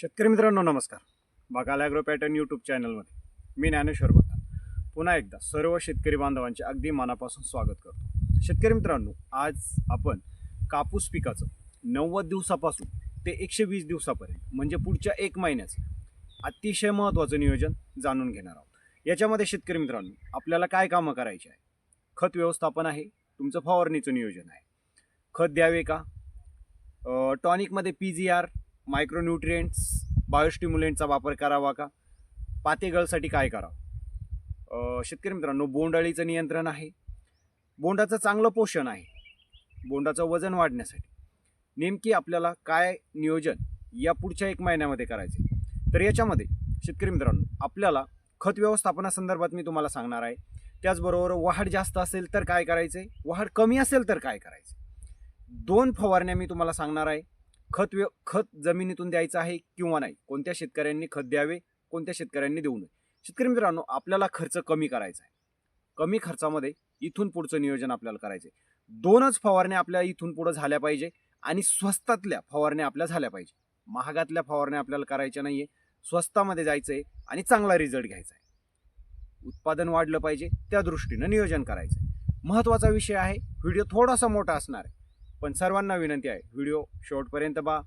शेतकरी मित्रांनो नमस्कार. बघाल ॲग्रो पॅटर्न यूट्यूब चॅनलमध्ये मी ज्ञानेश्वर बघा. पुन्हा एकदा सर्व शेतकरी बांधवांचे अगदी मनापासून स्वागत करतो. शेतकरी मित्रांनो आज आपण कापूस पिकाचं नव्वद दिवसापासून ते एकशे वीस दिवसापर्यंत म्हणजे पुढच्या एक महिन्याचं अतिशय महत्त्वाचं नियोजन जाणून घेणार आहोत. याच्यामध्ये शेतकरी मित्रांनो आपल्याला काय कामं करायची आहे? खत व्यवस्थापन आहे तुमचं फवारणीचं नियोजन आहे. खत द्यावे का? टॉनिकमध्ये पी जी आर मायक्रोन्युट्रिएंट्स बायोस्टिम्युलेंटचा वापर करावा का? पातेगळसाठी काय करावं? शेतकरी मित्रांनो बोंडअळीचं नियंत्रण आहे. बोंडाचं चांगलं पोषण आहे. बोंडाचं वजन वाढण्यासाठी. नेमकी आपल्याला काय नियोजन या पुढच्या एक महिन्यामध्ये करायचे तर याच्यामध्ये शेतकरी मित्रांनो आपल्याला खत व्यवस्थापनासंदर्भात मी तुम्हाला सांगणार आहे. त्याचबरोबर वाढ जास्त असेल तर काय करायचे वाढ कमी असेल तर काय करायचे दोन फवारण्या मी तुम्हाला सांगणार आहे. खत व्य खत जमिनीतून द्यायचं आहे किंवा नाही? कोणत्या शेतकऱ्यांनी खत द्यावे? कोणत्या शेतकऱ्यांनी देऊ नये? शेतकरी मित्रांनो आपल्याला खर्च कमी करायचा आहे. कमी खर्चामध्ये इथून पुढचं नियोजन आपल्याला करायचं आहे दोनच फवारण्या आपल्या इथून पुढं झाल्या पाहिजे आणि स्वस्तातल्या फवारण्या आपल्या झाल्या पाहिजे. महागातल्या फवारण्या आपल्याला करायच्या नाही आहे स्वस्तामध्ये जायचं आहे आणि चांगला रिझल्ट घ्यायचा आहे. उत्पादन वाढलं पाहिजे. त्या दृष्टीनं नियोजन करायचं आहे महत्त्वाचा विषय आहे. व्हिडिओ थोडासा मोठा असणार आहे. पण सर्वांना विनंती आहे व्हिडिओ शेवटपर्यंत बा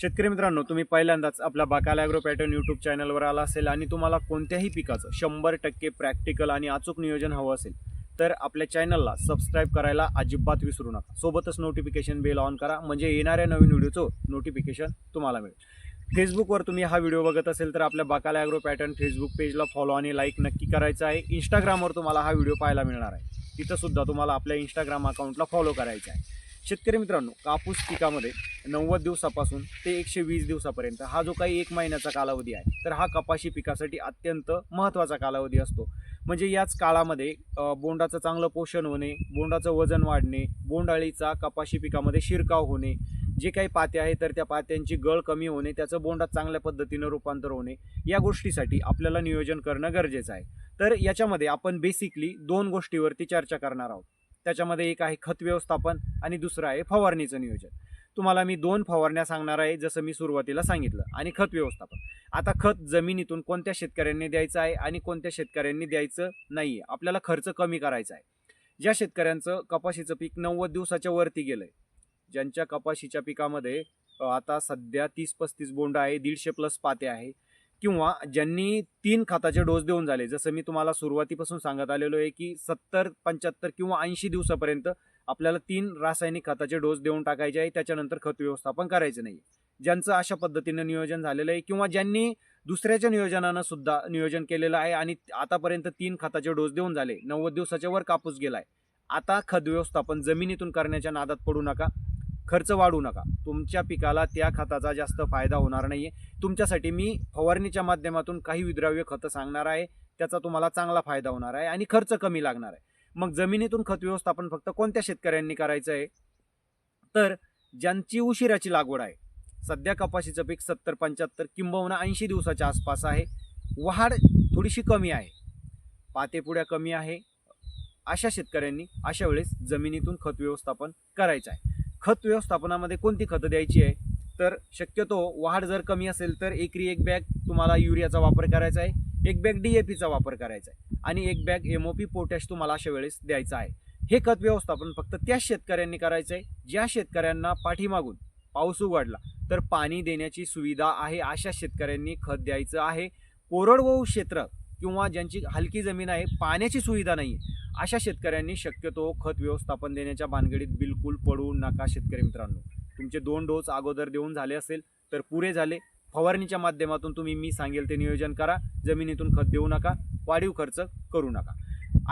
शेतकरी मित्रांनो तुम्ही पहिल्यांदाच आपल्या बाकाल ॲग्रो पॅटर्न यूट्यूब चॅनलवर आला असेल आणि तुम्हाला कोणत्याही पिकाचं शंभर टक्के प्रॅक्टिकल आणि अचूक नियोजन हवं असेल तर आपल्या चॅनलला सबस्क्राईब करायला अजिबात विसरू नका. सोबतच नोटिफिकेशन बेल ऑन करा म्हणजे येणाऱ्या नवीन व्हिडिओचं नोटिफिकेशन तुम्हाला मिळेल. फेसबुकवर तुम्ही हा व्हिडिओ बघत असेल तर आपल्या बाकाला ॲग्रो पॅटर्न फेसबुक पेजला फॉलो आणि लाईक नक्की करायचं आहे. इंस्टाग्रामवर तुम्हाला हा व्हिडिओ पाहायला मिळणार आहे. तिथंसुद्धा तुम्हाला आपल्या इंस्टाग्राम अकाउंटला फॉलो करायचं आहे. शेतकरी मित्रांनो कापूस पिकामध्ये नव्वद दिवसापासून ते एकशे वीस दिवसापर्यंत हा जो काही एक महिन्याचा कालावधी आहे तर हा कपाशी पिकासाठी अत्यंत महत्त्वाचा कालावधी असतो. म्हणजे याच काळामध्ये बोंडाचं चांगलं पोषण होणे बोंडाचं वजन वाढणे बोंडाळीचा कपाशी पिकामध्ये शिरकाव होणे जे काही पाते आहे तर त्या पात्यांची गळ कमी होणे त्याचं बोंडात चांगल्या पद्धतीनं रूपांतर होणे या गोष्टीसाठी आपल्याला नियोजन करणं गरजेचं आहे. तर याच्यामध्ये आपण बेसिकली दोन गोष्टीवरती चर्चा करणार आहोत. त्याच्यामध्ये एक आहे खत व्यवस्थापन आणि दुसरं आहे फवारणीचं नियोजन. तुम्हाला मी दोन फवारण्या सांगणार आहे जसं मी सुरुवातीला सांगितलं आणि खत व्यवस्थापन. आता खत जमिनीतून कोणत्या शेतकऱ्यांनी द्यायचं आहे आणि कोणत्या शेतकऱ्यांनी द्यायचं नाही आहे आपल्याला खर्च कमी करायचा आहे. ज्या शेतकऱ्यांचं कपाशीचं पीक नव्वद दिवसाच्या वरती गेलं आहे ज्यांच्या कपाशीच्या पिकामध्ये आता सध्या तीस पस्तीस बोंड आहे दीडशे प्लस पाते आहे किंवा ज्यांनी तीन खताचे डोस देऊन झाले जसं मी तुम्हाला सुरुवातीपासून सांगत आलेलो आहे की सत्तर पंच्याहत्तर किंवा ऐंशी दिवसापर्यंत आपल्याला तीन रासायनिक खताचे डोस देऊन टाकायचे आहे त्याच्यानंतर खत व्यवस्थापन करायचं नाही ज्यांचं अशा पद्धतीनं नियोजन झालेलं आहे किंवा ज्यांनी दुसऱ्याच्या नियोजनानं सुद्धा नियोजन केलेलं आहे आणि आतापर्यंत तीन खताचे डोस देऊन झाले नव्वद दिवसाच्या वर कापूस गेलाय. आता खत व्यवस्थापन जमिनीतून करण्याच्या नादात पडू नका. खर्च वाढू नका. तुमच्या पिकाला त्या खताचा जास्त फायदा होणार नाही आहे तुमच्यासाठी मी फवारणीच्या माध्यमातून काही विद्राव्य खतं सांगणार आहे. त्याचा तुम्हाला चांगला फायदा होणार आहे आणि खर्च कमी लागणार आहे. मग जमिनीतून खत व्यवस्थापन फक्त कोणत्या शेतकऱ्यांनी करायचं आहे तर ज्यांची उशिराची लागवड आहे. सध्या कपाशीचं पीक सत्तर पंच्याहत्तर किंबहुना ऐंशी दिवसाच्या आसपास आहे. वाढ थोडीशी कमी आहे. पातेपुड्या कमी आहे. अशा शेतकऱ्यांनी अशा वेळेस जमिनीतून खत व्यवस्थापन करायचं आहे. खत व्यवस्थापनामध्ये कोणती खतं द्यायची आहे? तर शक्यतो वाढ जर कमी असेल तर एकरी एक बॅग तुम्हाला युरियाचा वापर करायचा आहे एक बॅग डी ए पीचा वापर करायचा आहे आणि एक bag M O P potash तुम्हाला अशा वेळेस द्यायचा आहे. हे खत व्यवस्थापन फक्त त्याच शेतकऱ्यांनी करायचं आहे ज्या शेतकऱ्यांना पाठीमागून पाऊस उघडला तर पाणी देण्याची सुविधा आहे अशा शेतकऱ्यांनी खत द्यायचं आहे. कोरडवाहू क्षेत्र किंवा ज्यांची हलकी जमीन आहे पाण्याची सुविधा नाही अशा शेतकऱ्यांनी शक्यतो खत व्यवस्थापन देण्याच्या भानगडीत बिलकुल पडू नका शेतकरी मित्रांनो. तुमचे दोन डोस अगोदर देऊन झाले असेल तर पुरे झाले. फवारणीच्या माध्यमातून तुम्ही मी सांगेल ते नियोजन करा. जमिनीतून खत देऊ नका वाढीव खर्च करू नका.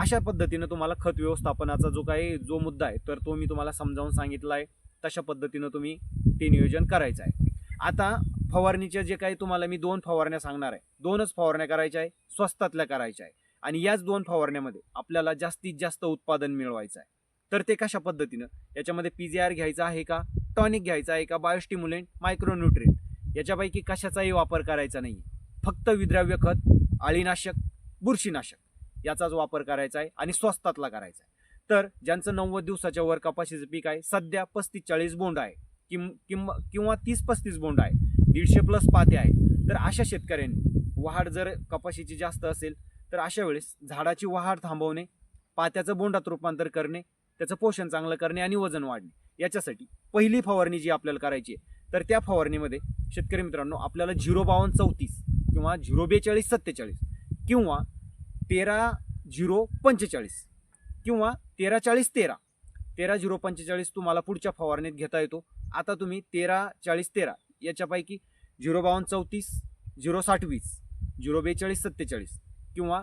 अशा पद्धतीनं तुम्हाला खत व्यवस्थापनाचा जो काही जो मुद्दा आहे तर तो मी तुम्हाला समजावून सांगितला आहे. तशा पद्धतीनं तुम्ही ते नियोजन करायचं आहे. आता फवारणीच्या जे काही तुम्हाला मी दोन फवारण्या सांगणार आहे. दोनच फवारण्या करायच्या आहे स्वस्तातल्या करायच्या आहे. आणि याच दोन फवारण्यामध्ये आपल्याला जास्तीत जास्त उत्पादन मिळवायचं आहे. तर ते कशा पद्धतीनं? याच्यामध्ये पी जी आर घ्यायचा आहे का? टॉनिक घ्यायचा आहे का? बायोस्टिम्युलेंट मायक्रोन्युट्रिएंट याच्यापैकी कशाचाही वापर करायचा नाही फक्त विद्राव्य खत आळीनाशक बुरशीनाशक याचाच वापर करायचा आहे आणि स्वस्तातला करायचा आहे. तर ज्यांचं नव्वद दिवसाच्या वर कपाशीचं पीक आहे सध्या पस्तीस चाळीस बोंड आहे. किम किंवा किंवा तीस पस्तीस बोंड आहे. दीडशे प्लस पाते आहे तर अशा शेतकऱ्यांनी वाढ जर कपाशीची जास्त असेल तर अशा वेळेस झाडाची वाढ थांबवणे पात्याचं बोंडात रूपांतर करणे त्याचं पोषण चांगलं करणे आणि वजन वाढणे याच्यासाठी पहिली फवारणी जी आपल्याला करायची आहे तर त्या फवारणीमध्ये शेतकरी मित्रांनो आपल्याला झिरो बावन्न चौतीस किंवा झिरो बेचाळीस सत्तेचाळीस किंवा तेरा झिरो पंचेचाळीस किंवा तेरा चाळीस तेरा. तेरा झिरो पंचेचाळीस तुम्हाला पुढच्या फवारणीत घेता येतो. आता तुम्ही तेरा चाळीस तेरा याच्यापैकी झिरो बावन्न चौतीस झिरो साठ वीस झिरो बेचाळीस सत्तेचाळीस किंवा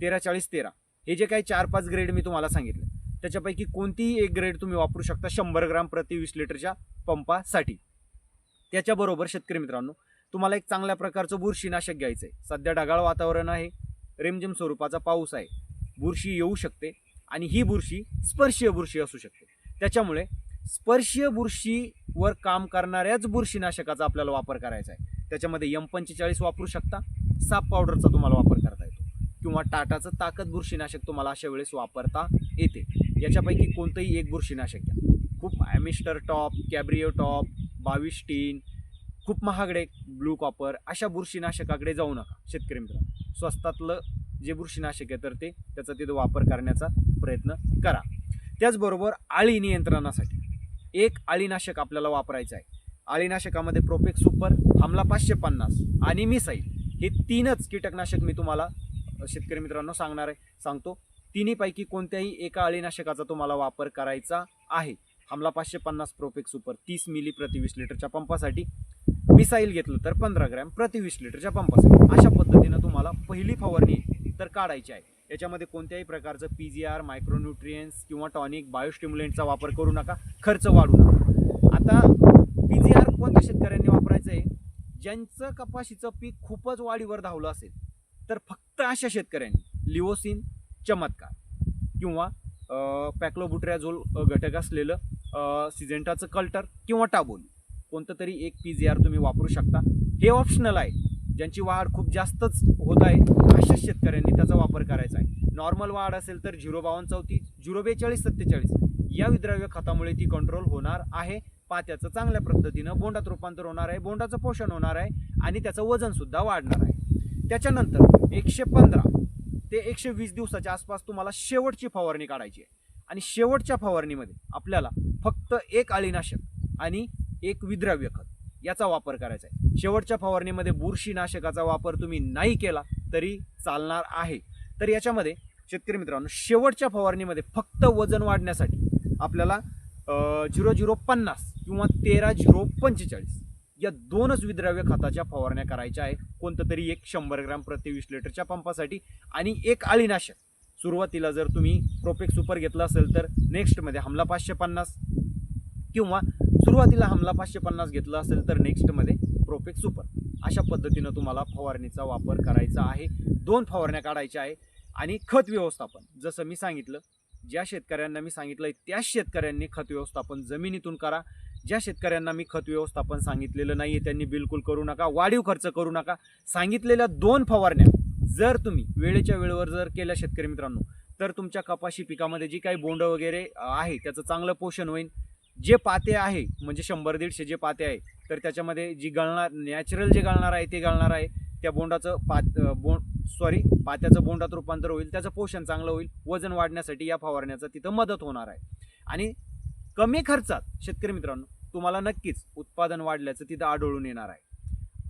तेरा चाळीस तेरा. हे जे काही चार पाच ग्रेड मी तुम्हाला सांगितले त्याच्यापैकी कोणतीही एक ग्रेड तुम्ही वापरू शकता शंभर ग्राम प्रति वीस लिटरच्या पंपासाठी. त्याच्याबरोबर शेतकरी मित्रांनो तुम्हाला एक चांगल्या प्रकारचं बुरशीनाशक घ्यायचं आहे सध्या ढगाळ वातावरण आहे रिमझिम स्वरूपाचा पाऊस आहे. बुरशी येऊ शकते आणि ही बुरशी स्पर्शीय बुरशी असू शकते. त्याच्यामुळे स्पर्शीय बुरशीवर काम करणाऱ्याच बुरशीनाशकाचा आपल्याला वापर करायचा आहे. त्याच्यामध्ये यम पंचेचाळीस वापरू शकता. साप पावडरचा तुम्हाला वापर करता येतो. किंवा टाटाचं ताकद बुरशीनाशक तुम्हाला अशा वेळेस वापरता येते. याच्यापैकी कोणतंही एक बुरशीनाशक घ्या. खूप ॲमिस्टर टॉप कॅब्रिओ टॉप बावीस टीन खूप महागडे ब्लू कॉपर अशा बुरशीनाशकाकडे जाऊ नका शेतकरी मित्र. स्वस्तातलं जे बुरशीनाशक आहे तर ते त्याचा तिथं वापर करण्याचा प्रयत्न करा. त्याचबरोबर आळी नियंत्रणासाठी एक आळीनाशक आपल्याला वापरायचं आहे. आळीनाशकामध्ये प्रोपेक सुपर हमला पाचशे पन्नास आणि मिसाईल. हे तीनच कीटकनाशक मी तुम्हाला शेतकरी मित्रांनो सांगणार आहे. सांगतो तिन्हीपैकी कोणत्याही एका अळीनाशकाचा तुम्हाला वापर करायचा आहे. हमला पाचशे पन्नास प्रोपेक सुपर तीस मिली प्रति वीस लिटरच्या पंपासाठी. मिसाईल घेतलं तर पंधरा ग्रॅम प्रति वीस लिटरच्या पंपासाठी. अशा पद्धतीनं तुम्हाला पहिली फवारणी तर काढायची आहे. याच्यामध्ये कोणत्याही प्रकारचं पी जी आर मायक्रोन्युट्रियन्स किंवा टॉनिक बायोस्टिम्युलेंटचा वापर करू नका. खर्च वाढू नका. आता पी जी आर कोणत्या शेतकऱ्यांनी वापरायचं आहे ज्यांचं कपाशीचं पीक खूपच वाढीवर धावलं असेल तर फक्त अशा शेतकऱ्यांनी लिओसिन चमत्कार किंवा पॅक्लोबुट्रॅझोल घटक असलेलं सिजेंटाचं कल्टर किंवा टाबून कोणतं तरी एक पी जी आर तुम्ही वापरू शकता. हे ऑप्शनल आहे. ज्यांची वाढ खूप जास्तच होत आहे अशाच शेतकऱ्यांनी त्याचा वापर करायचा आहे. नॉर्मल वाढ असेल तर झिरो बावन्न चौतीस झिरो बेचाळीस सत्तेचाळीस. या विद्राव्य खतामुळे ती कंट्रोल होणार आहे. पात्याचं चांगल्या पद्धतीनं बोंडात रूपांतर होणार आहे बोंडाचं पोषण होणार आहे आणि त्याचं वजनसुद्धा वाढणार आहे. त्याच्यानंतर एकशे पंधरा ते एकशे वीस दिवसाच्या आसपास तुम्हाला शेवटची फवारणी काढायची आहे. आणि शेवटच्या फवारणीमध्ये आपल्याला फक्त एक अळीनाशक आणि एक विद्राव्य खत. याचा वापर करायचा आहे. शेवटच्या फवारणीमध्ये बुरशीनाशकाचा वापर तुम्ही नाही केला तरी चालणार आहे. तर याच्यामध्ये शेतकरी मित्रांनो शेवटच्या फवारणीमध्ये फक्त वजन वाढण्यासाठी आपल्याला झिरो झिरो पन्नास किंवा तेरा झिरो पंचेचाळीस या दोनच विद्राव्य खताच्या फवारण्या करायच्या आहे कोणतं तरी एक शंभर ग्राम प्रति वीस लिटरच्या पंपासाठी आणि एक आळीनाशक सुरुवातीला जर तुम्ही प्रोपेक सुपर घेतलं असेल तर नेक्स्टमध्ये हमला पाचशे पन्नास किंवा सुरुवातीला हमला पाचशे पन्नास घेतलं असेल तर नेक्स्टमध्ये प्रोपेक सुपर अशा पद्धतीनं तुम्हाला फवारणीचा वापर करायचा आहे. दोन फवारण्या काढायच्या आहे आणि खत व्यवस्थापन. जसं मी सांगितलं ज्या शेतकऱ्यांना मी सांगितलं त्याच शेतकऱ्यांनी खत व्यवस्थापन जमिनीतून करा. ज्या शेतकऱ्यांना मी खत व्यवस्थापन सांगितलेलं नाही त्यांनी बिलकुल करू नका वाढीव खर्च करू नका. सांगितलेल्या दोन फवारण्या जर तुम्ही वेळेच्या वेळेवर जर केल्या शेतकरी मित्रांनो तर तुमच्या कपाशी पिकामध्ये जी काही बोंड वगैरे आहे त्याचं चांगलं पोषण होईल जे पाते आहे म्हणजे शंभर दीडशे जे पाते आहे तर त्याच्यामध्ये जी गळणार नॅचरल जे गळणार आहे ते गळणार आहे. त्या बोंडाचं पात बोंड सॉरी पात्याचं बोंडात रूपांतर होईल त्याचं पोषण चांगलं होईल वजन वाढण्यासाठी या फवारण्याचं तिथं मदत होणार आहे. आणि कमी खर्चात शेतकरी मित्रांनो तुम्हाला नक्कीच उत्पादन वाढल्याचं तिथं आढळून येणार आहे.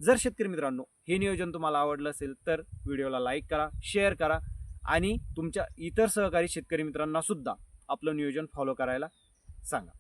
जर शेतकरी मित्रांनो हे नियोजन तुम्हाला आवडलं असेल तर व्हिडिओला लाईक करा शेअर करा आणि तुमच्या इतर सहकारी शेतकरी मित्रांना सुद्धा आपलं नियोजन फॉलो करायला सांगा.